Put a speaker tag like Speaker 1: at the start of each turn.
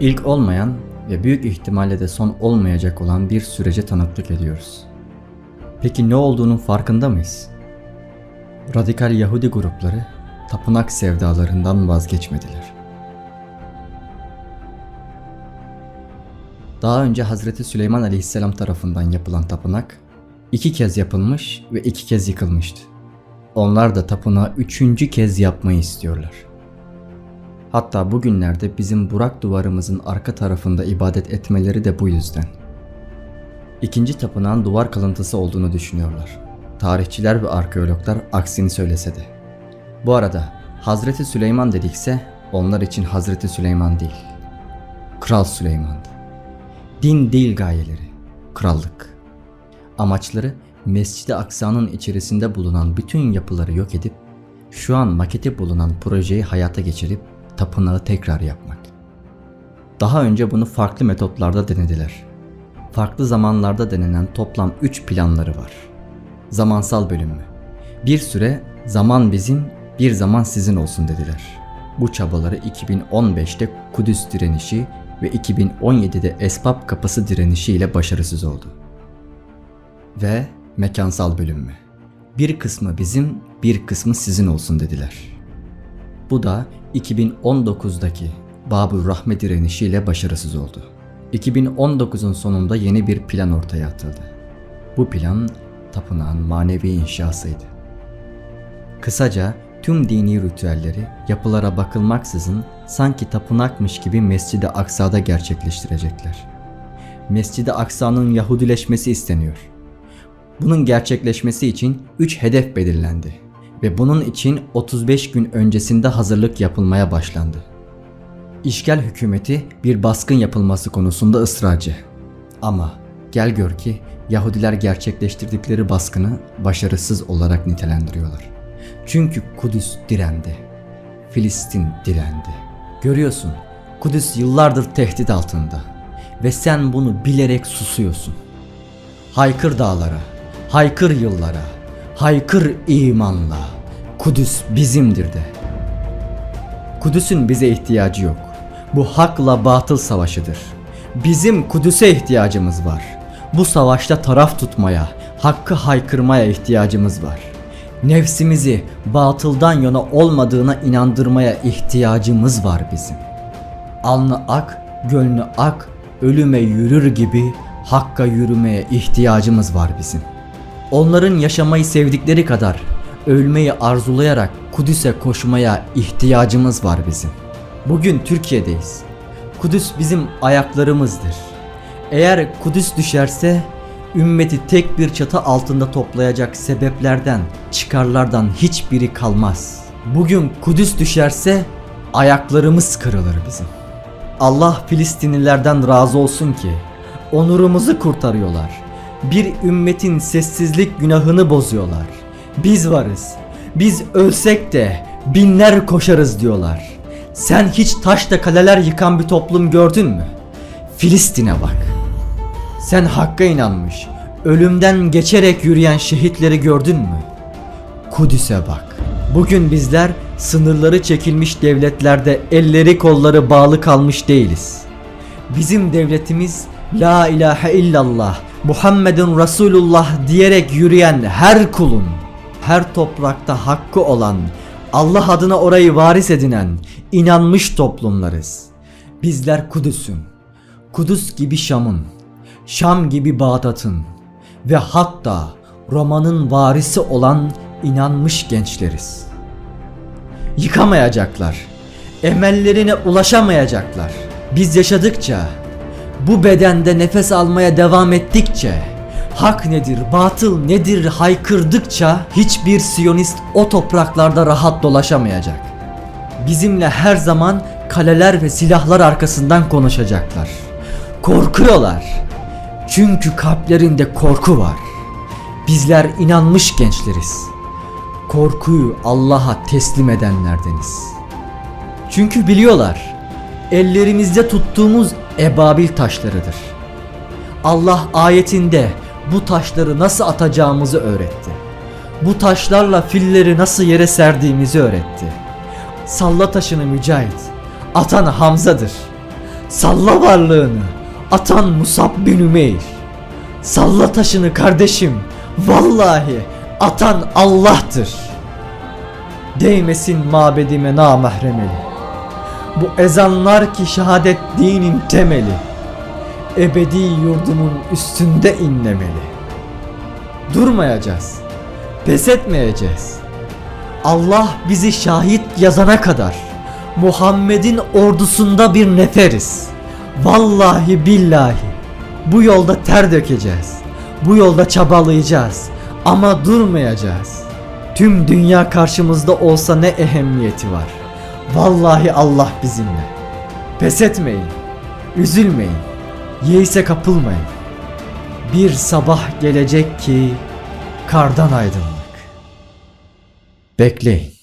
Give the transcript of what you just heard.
Speaker 1: İlk olmayan ve büyük ihtimalle de son olmayacak olan bir sürece tanıklık ediyoruz. Peki ne olduğunun farkında mıyız? Radikal Yahudi grupları tapınak sevdalarından vazgeçmediler. Daha önce Hazreti Süleyman Aleyhisselam tarafından yapılan tapınak iki kez yapılmış ve iki kez yıkılmıştı. Onlar da tapınağı üçüncü kez yapmayı istiyorlar. Hatta bugünlerde bizim Burak duvarımızın arka tarafında ibadet etmeleri de bu yüzden. İkinci tapınağın duvar kalıntısı olduğunu düşünüyorlar. Tarihçiler ve arkeologlar aksini söylese de. Bu arada Hazreti Süleyman dedikse onlar için Hazreti Süleyman değil. Kral Süleyman'dı. Din değil gayeleri, krallık. Amaçları Mescid-i Aksa'nın içerisinde bulunan bütün yapıları yok edip şu an maketi bulunan projeyi hayata geçirip tapınağı tekrar yapmak. Daha önce bunu farklı metotlarda denediler. Farklı zamanlarda denenen toplam 3 planları var. Zamansal bölünme. Bir süre zaman bizim, bir zaman sizin olsun dediler. Bu çabaları 2015'te Kudüs direnişi ve 2017'de Esbab kapısı direnişi ile başarısız oldu. Ve mekansal bölünme. Bir kısmı bizim, bir kısmı sizin olsun dediler. Bu da 2019'daki Babur Rahme direnişiyle başarısız oldu. 2019'un sonunda yeni bir plan ortaya atıldı. Bu plan tapınağın manevi inşasıydı. Kısaca tüm dini ritüelleri yapılara bakılmaksızın sanki tapınakmış gibi Mescid-i Aksa'da gerçekleştirecekler. Mescid-i Aksa'nın Yahudileşmesi isteniyor. Bunun gerçekleşmesi için 3 hedef belirlendi ve bunun için 35 gün öncesinde hazırlık yapılmaya başlandı. İşgal hükümeti bir baskın yapılması konusunda ısrarcı. Ama gel gör ki Yahudiler gerçekleştirdikleri baskını başarısız olarak nitelendiriyorlar. Çünkü Kudüs direndi. Filistin direndi. Görüyorsun Kudüs yıllardır tehdit altında ve sen bunu bilerek susuyorsun. Haykır dağlara, haykır yıllara, haykır imanla. Kudüs bizimdir de. Kudüs'ün bize ihtiyacı yok. Bu hakla batıl savaşıdır. Bizim Kudüs'e ihtiyacımız var. Bu savaşta taraf tutmaya, hakkı haykırmaya ihtiyacımız var. Nefsimizi batıldan yana olmadığına inandırmaya ihtiyacımız var bizim. Alnı ak, gönlü ak, ölüme yürür gibi hakka yürümeye ihtiyacımız var bizim. Onların yaşamayı sevdikleri kadar ölmeyi arzulayarak Kudüs'e koşmaya ihtiyacımız var bizim. Bugün Türkiye'deyiz. Kudüs bizim ayaklarımızdır. Eğer Kudüs düşerse ümmeti tek bir çatı altında toplayacak sebeplerden, çıkarlardan hiçbiri kalmaz. Bugün Kudüs düşerse ayaklarımız kırılır bizim. Allah Filistinlilerden razı olsun ki onurumuzu kurtarıyorlar. Bir ümmetin sessizlik günahını bozuyorlar. Biz varız. Biz ölsek de binler koşarız diyorlar. Sen hiç taşla kaleler yıkan bir toplum gördün mü? Filistin'e bak. Sen hakka inanmış, ölümden geçerek yürüyen şehitleri gördün mü? Kudüs'e bak. Bugün bizler sınırları çekilmiş devletlerde elleri kolları bağlı kalmış değiliz. Bizim devletimiz La ilahe illallah Muhammedun Resulullah diyerek yürüyen her kulun, her toprakta hakkı olan, Allah adına orayı varis edinen, inanmış toplumlarız. Bizler Kudüs'ün, Kudüs gibi Şam'ın, Şam gibi Bağdat'ın ve hatta Roma'nın varisi olan inanmış gençleriz. Yıkamayacaklar, emellerine ulaşamayacaklar. Biz yaşadıkça, bu bedende nefes almaya devam ettikçe, hak nedir, batıl nedir haykırdıkça hiçbir Siyonist o topraklarda rahat dolaşamayacak. Bizimle her zaman kaleler ve silahlar arkasından konuşacaklar. Korkuyorlar. Çünkü kalplerinde korku var. Bizler inanmış gençleriz. Korkuyu Allah'a teslim edenlerdeniz. Çünkü biliyorlar ellerimizde tuttuğumuz ebabil taşlarıdır. Allah ayetinde bu taşları nasıl atacağımızı öğretti. Bu taşlarla filleri nasıl yere serdiğimizi öğretti. Salla taşını Mücahit, atan Hamza'dır. Salla varlığını. Atan Musab bin Ümeyr. Salla taşını kardeşim. Vallahi atan Allah'tır. Değmesin mabedime namahremeli. Bu ezanlar ki şehadet dinin temeli. Ebedi yurdumun üstünde inlemeli. Durmayacağız. Pes etmeyeceğiz. Allah bizi şahit yazana kadar Muhammed'in ordusunda bir neferiz. Vallahi billahi bu yolda ter dökeceğiz. Bu yolda çabalayacağız ama durmayacağız. Tüm dünya karşımızda olsa ne ehemmiyeti var. Vallahi Allah bizimle. Pes etmeyin. Üzülmeyin. Yeise kapılmayın. Bir sabah gelecek ki kardan aydınlık. Bekleyin.